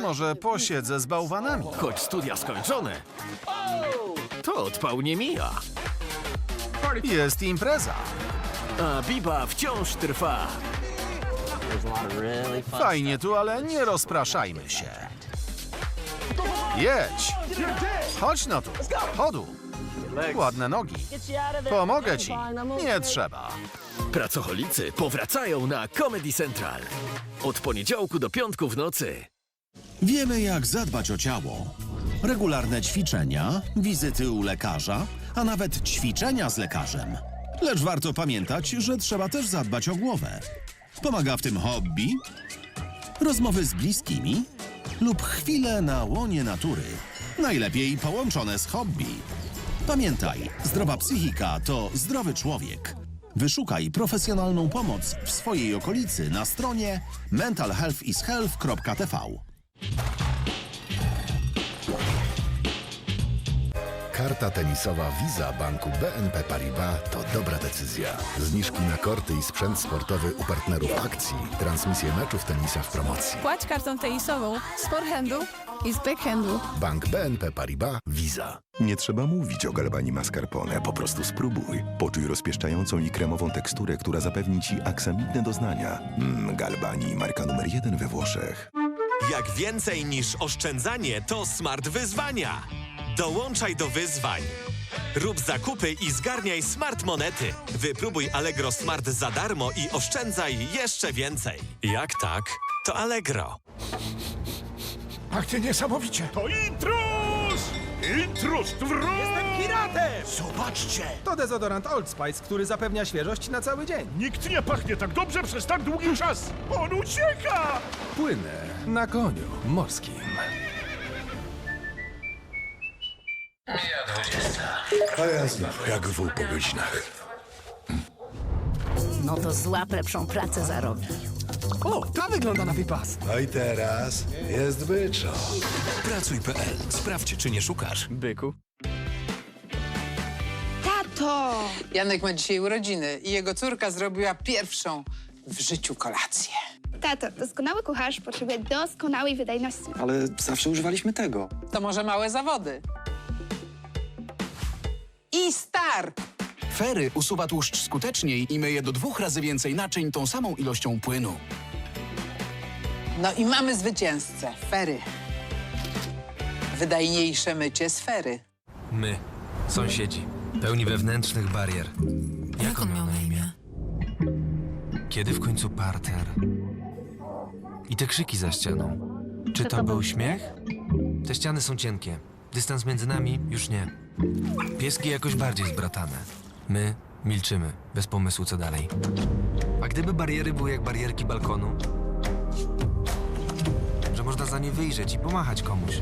Może posiedzę z bałwanami. Choć studia skończone, to odpał nie mija. Jest impreza. A biba wciąż trwa. Fajnie tu, ale nie rozpraszajmy się. Jedź! Chodź no tu. Chodu. Ładne nogi. Pomogę ci. Nie trzeba. Pracocholicy powracają na Comedy Central. Od poniedziałku do piątku w nocy. Wiemy, jak zadbać o ciało. Regularne ćwiczenia, wizyty u lekarza, a nawet ćwiczenia z lekarzem. Lecz warto pamiętać, że trzeba też zadbać o głowę. Pomaga w tym hobby, rozmowy z bliskimi lub chwile na łonie natury. Najlepiej połączone z hobby. Pamiętaj, zdrowa psychika to zdrowy człowiek. Wyszukaj profesjonalną pomoc w swojej okolicy na stronie mentalhealthishealth.tv. Karta tenisowa Visa Banku BNP Paribas to dobra decyzja. Zniżki na korty i sprzęt sportowy u partnerów akcji. Transmisje meczów tenisa w promocji. Płać kartą tenisową z forehandu i z backhandu. Bank BNP Paribas Visa. Nie trzeba mówić o galbani mascarpone, po prostu spróbuj. Poczuj rozpieszczającą i kremową teksturę, która zapewni ci aksamitne doznania. Mmm, galbani, marka numer jeden we Włoszech. Jak więcej niż oszczędzanie, to smart wyzwania. Dołączaj do wyzwań. Rób zakupy i zgarniaj smart monety. Wypróbuj Allegro Smart za darmo i oszczędzaj jeszcze więcej. Jak tak, to Allegro. Ach, ty niesamowicie! To intruz! Intruz! Jestem piratem! Zobaczcie! To dezodorant Old Spice, który zapewnia świeżość na cały dzień. Nikt nie pachnie tak dobrze przez tak długi czas! On ucieka! Płynę na koniu morskim. A ja znowu jak wół po godzinach. No to złap lepszą pracę zarobi. O, ta wygląda na wypas. No i teraz jest byczo. Pracuj.pl. Sprawdź, czy nie szukasz. Byku. Tato! Janek ma dzisiaj urodziny i jego córka zrobiła pierwszą w życiu kolację. Tato, doskonały kucharz potrzebuje doskonałej wydajności. Ale zawsze używaliśmy tego. To może małe zawody. I start! Fery usuwa tłuszcz skuteczniej i myje do dwóch razy więcej naczyń tą samą ilością płynu. No i mamy zwycięzcę. Fery. Wydajniejsze mycie sfery. My, sąsiedzi, pełni wewnętrznych barier. Jak on miał na imię? Kiedy w końcu parter? I te krzyki za ścianą. Czy to był śmiech? Te ściany są cienkie. Dystans między nami już nie. Pieski jakoś bardziej zbratane. My milczymy, bez pomysłu co dalej. A gdyby bariery były jak barierki balkonu? Że można za nie wyjrzeć i pomachać komuś.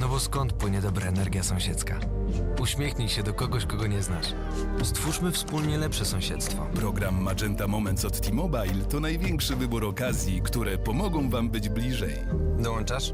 No bo skąd płynie dobra energia sąsiedzka? Uśmiechnij się do kogoś, kogo nie znasz. Stwórzmy wspólnie lepsze sąsiedztwo. Program Magenta Moments od T-Mobile to największy wybór okazji, które pomogą wam być bliżej. Dołączasz?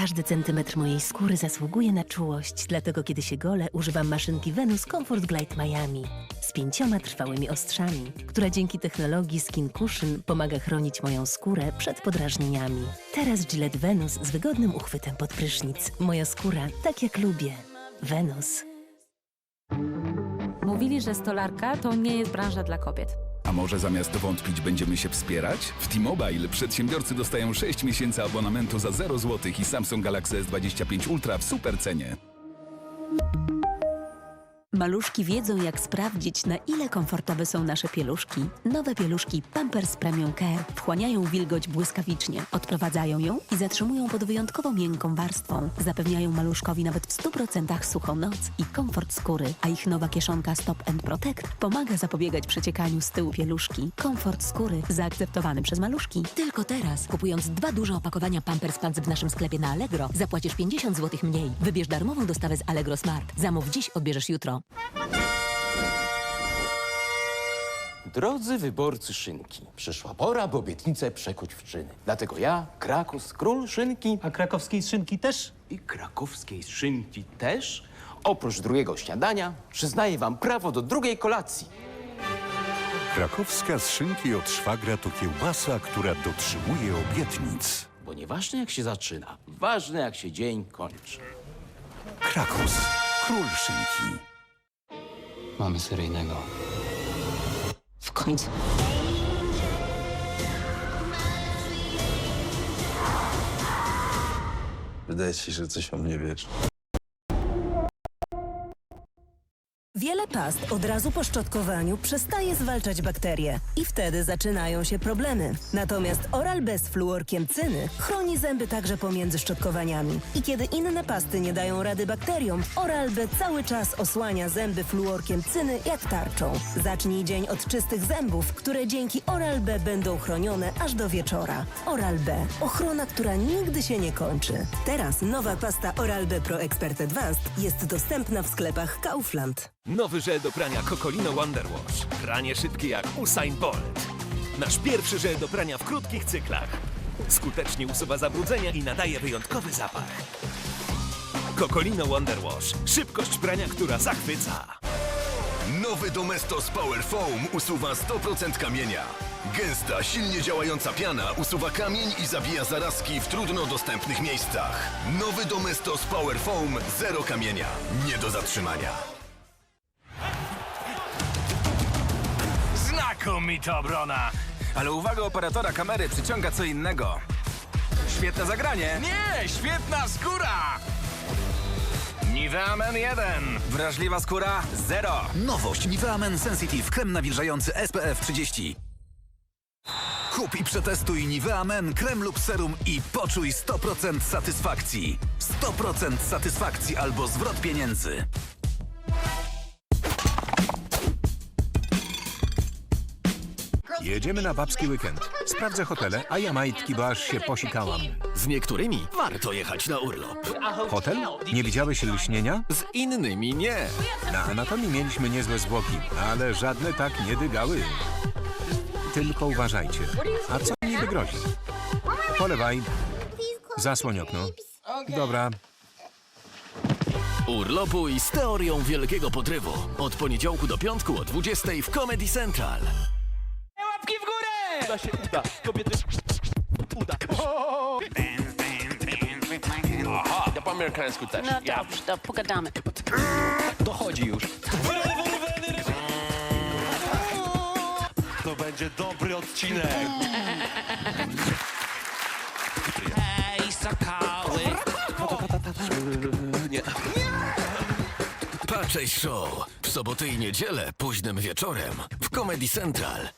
Każdy centymetr mojej skóry zasługuje na czułość, dlatego kiedy się golę, używam maszynki Venus Comfort Glide Miami z pięcioma trwałymi ostrzami, która dzięki technologii Skin Cushion pomaga chronić moją skórę przed podrażnieniami. Teraz Gillette Venus z wygodnym uchwytem pod prysznic. Moja skóra tak jak lubię. Venus. Mówili, że stolarka to nie jest branża dla kobiet. A może zamiast wątpić będziemy się wspierać? W T-Mobile przedsiębiorcy dostają 6 miesięcy abonamentu za 0 zł i Samsung Galaxy S25 Ultra w super cenie. Maluszki wiedzą, jak sprawdzić, na ile komfortowe są nasze pieluszki. Nowe pieluszki Pampers Premium Care wchłaniają wilgoć błyskawicznie, odprowadzają ją i zatrzymują pod wyjątkowo miękką warstwą. Zapewniają maluszkowi nawet w 100% suchą noc i komfort skóry, a ich nowa kieszonka Stop and Protect pomaga zapobiegać przeciekaniu z tyłu pieluszki. Komfort skóry zaakceptowany przez maluszki. Tylko teraz, kupując dwa duże opakowania Pampers Pants w naszym sklepie na Allegro, zapłacisz 50 zł mniej. Wybierz darmową dostawę z Allegro Smart. Zamów dziś, odbierzesz jutro. Drodzy wyborcy szynki, przyszła pora, by obietnicę przekuć w czyny. Dlatego ja, Krakus, król szynki... A krakowskiej szynki też? I krakowskiej szynki też? Oprócz drugiego śniadania przyznaję wam prawo do drugiej kolacji. Krakowska z szynki od szwagra to kiełbasa, która dotrzymuje obietnic. Bo nieważne jak się zaczyna, ważne jak się dzień kończy. Krakos. Król szynki. Mamy seryjnego. W końcu. Wydaje ci się, że coś o mnie wiesz. Wiele past od razu po szczotkowaniu przestaje zwalczać bakterie i wtedy zaczynają się problemy. Natomiast Oral-B z fluorkiem cyny chroni zęby także pomiędzy szczotkowaniami. I kiedy inne pasty nie dają rady bakteriom, Oral-B cały czas osłania zęby fluorkiem cyny jak tarczą. Zacznij dzień od czystych zębów, które dzięki Oral-B będą chronione aż do wieczora. Oral-B. Ochrona, która nigdy się nie kończy. Teraz nowa pasta Oral-B Pro Expert Advanced jest dostępna w sklepach Kaufland. Nowy żel do prania Cocolino Wonder Wash. Pranie szybkie jak Usain Bolt. Nasz pierwszy żel do prania w krótkich cyklach. Skutecznie usuwa zabrudzenia i nadaje wyjątkowy zapach. Cocolino Wonder Wash. Szybkość prania, która zachwyca. Nowy Domestos Power Foam usuwa 100% kamienia. Gęsta, silnie działająca piana usuwa kamień i zabija zarazki w trudno dostępnych miejscach. Nowy Domestos Power Foam zero kamienia. Nie do zatrzymania. Znakomita obrona! Ale uwaga operatora kamery przyciąga co innego. Świetne zagranie! Nie! Świetna skóra! Nivea Men 1. Wrażliwa skóra 0. Nowość Nivea Men Sensitive, krem nawilżający SPF 30. Kup i przetestuj Nivea Men krem lub serum i poczuj 100% satysfakcji. 100% satysfakcji albo zwrot pieniędzy. Jedziemy na babski weekend. Sprawdzę hotele, a ja majtki, bo aż się posikałam. Z niektórymi warto jechać na urlop. Hotel? Nie widziałeś lśnienia? Z innymi nie. Na anatomii mieliśmy niezłe zwłoki, ale żadne tak nie dygały. Tylko uważajcie. A co niby grozi? Polewaj. Zasłoń okno. Dobra. Urlopuj z teorią wielkiego podrywu. Od poniedziałku do piątku o 20 w Comedy Central. Uda się, uda. Kobiety... Uda. Aha, ja po amerykańsku też. No ja. dobrze, to pogadamy. Dochodzi już. To będzie dobry odcinek. Hej, sakały. Nie. Patrzeć show w soboty i niedzielę późnym wieczorem w Comedy Central.